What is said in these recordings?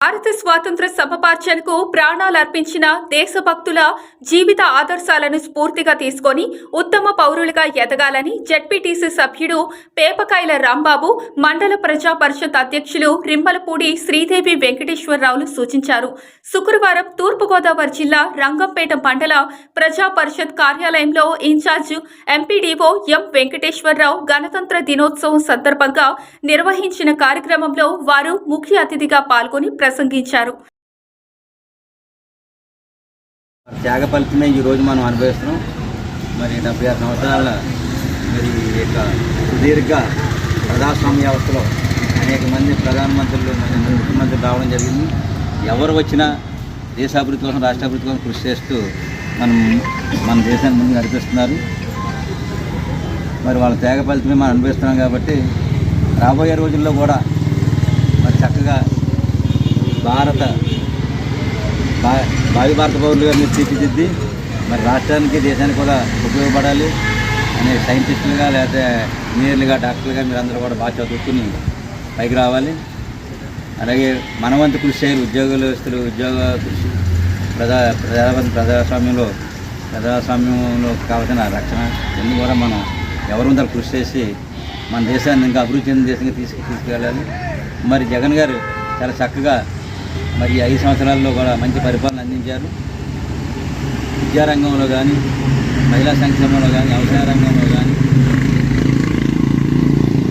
భారత స్వాతంత్ర సమపార్చనకు ప్రాణాలర్పించిన దేశభక్తుల జీవిత ఆదర్శాలను స్ఫూర్తిగా తీసుకొని ఉత్తమ పౌరులుగా ఎదగాలని జడ్పీటీసీ సభ్యుడు పేపకాయల రాంబాబు మండల ప్రజా పరిషత్ అధ్యక్షులు రింబలపూడి శ్రీదేవి వెంకటేశ్వరరావులు సూచించారు. శుక్రవారం తూర్పుగోదావరి జిల్లా రంగంపేట మండల ప్రజా పరిషత్ కార్యాలయంలో ఇన్ఛార్జ్ ఎంపీడీఓ ఎం వెంకటేశ్వరరావు గణతంత్ర దినోత్సవం సందర్భంగా నిర్వహించిన కార్యక్రమంలో వారు ముఖ్య అతిథిగా పాల్గొని ప్రసంగించారు. త్యాగ ఫలితమే ఈరోజు మనం అనుభవిస్తున్నాం. మరి డెబ్బై ఆరు సంవత్సరాల మరి యొక్క సుదీర్ఘ ప్రజాస్వామ్య వ్యవస్థలో అనేక మంది ప్రధానమంత్రులు మరి ముఖ్యమంత్రులు రావడం జరిగింది. ఎవరు వచ్చినా దేశాభివృద్ధి కోసం రాష్ట్రాభివృద్ధి కోసం కృషి చేస్తూ మనం మన దేశాన్ని ముందు నడిపిస్తున్నారు. మరి వాళ్ళ త్యాగ ఫలితమే మనం అనుభవిస్తున్నాం కాబట్టి రాబోయే రోజుల్లో కూడా మరి చక్కగా భారత భా- భావి భారత పౌరులుగా మీరు తీర్చిదిద్ది మరి రాష్ట్రానికి దేశానికి కూడా ఉపయోగపడాలి అనే సైంటిస్టులుగా లేకపోతే ఇంజనీర్లుగా డాక్టర్లుగా మీరు అందరూ కూడా బాగా చదువుకుని పైకి రావాలి. అలాగే మనవంతు కృషి చేయాలి. ఉద్యోగస్తులు ఉద్యోగ కృషి. ప్రజా ప్రజాపతి ప్రజాస్వామ్యంలో ప్రజాస్వామ్యంలో కావాల్సిన రక్షణ ఇవన్నీ కూడా మనం ఎవరి కృషి చేసి మన దేశాన్ని ఇంకా అభివృద్ధి చెందిన దేశంగా తీసుకు తీసుకెళ్ళాలి. మరి జగన్ గారు చాలా చక్కగా మరి ఐదు సంవత్సరాల్లో కూడా మంచి పరిపాలన అందించారు. విద్యారంగంలో కానీ మహిళా సంక్షేమంలో కానీ వ్యవసాయ రంగంలో కానీ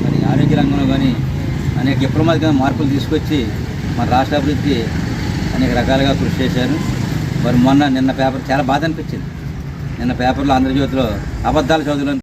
మరి ఆరోగ్య రంగంలో కానీ అనేక విప్లవాత్మక మార్పులు తీసుకొచ్చి మన రాష్ట్ర అభివృద్ధి అనేక రకాలుగా కృషి చేశారు. మరి మొన్న నిన్న పేపర్ చాలా బాధ అనిపించింది. నిన్న పేపర్లో ఆంధ్రజ్యోతిలో అబద్ధాల చదువులు